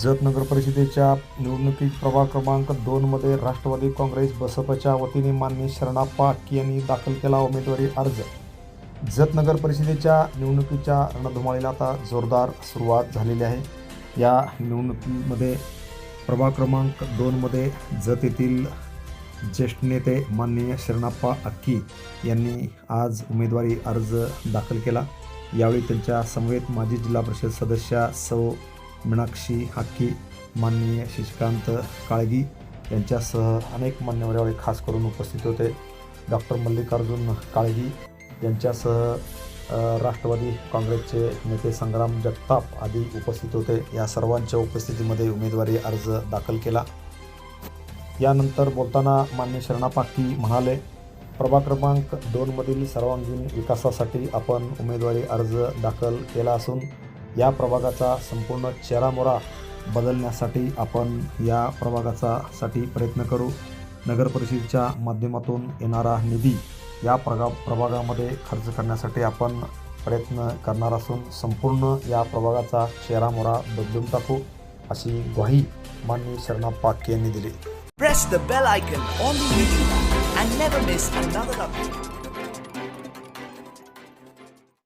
जत नगर परिषदेच्या निवडणुकीत प्रभाग क्रमांक दोनमध्ये राष्ट्रवादी काँग्रेस बसपच्या वतीने मान्य शरणाप्पा अक्की यांनी दाखल केला उमेदवारी अर्ज. जत नगर परिषदेच्या निवडणुकीच्या रणधुमाळीला आता जोरदार सुरुवात झालेली आहे. या निवडणुकीमध्ये प्रभाग क्रमांक दोनमध्ये जत येथील ज्येष्ठ नेते माननीय शरणाप्पा अक्की यांनी आज उमेदवारी अर्ज दाखल केला. यावेळी त्यांच्या समवेत माजी जिल्हा परिषद सदस्या सौ मीनाक्षी हक्की माननीय शशिकांत काळगी यांच्यासह अनेक मान्यवर यावेळी खास करून उपस्थित होते. डॉक्टर मल्लिकार्जुन काळगी यांच्यासह राष्ट्रवादी काँग्रेसचे नेते संग्राम जगताप आदी उपस्थित होते. या सर्वांच्या उपस्थितीमध्ये उमेदवारी अर्ज दाखल केला. यानंतर बोलताना मान्य शरणापाकी म्हणाले प्रभाग क्रमांक दोनमधील सर्वांगीण विकासासाठी आपण उमेदवारी अर्ज दाखल केला असून या प्रभागाचा संपूर्ण चेहरामोरा बदलण्यासाठी आपण या प्रभागाचा साठी प्रयत्न करू. नगर परिषदेच्या माध्यमातून येणारा निधी या प्रगा प्रभागामध्ये खर्च करण्यासाठी आपण प्रयत्न करणार असून संपूर्ण या प्रभागाचा चेहरामोरा बदलून टाकू अशी ग्वाही माननीय शरणा पाटके यांनी दिली.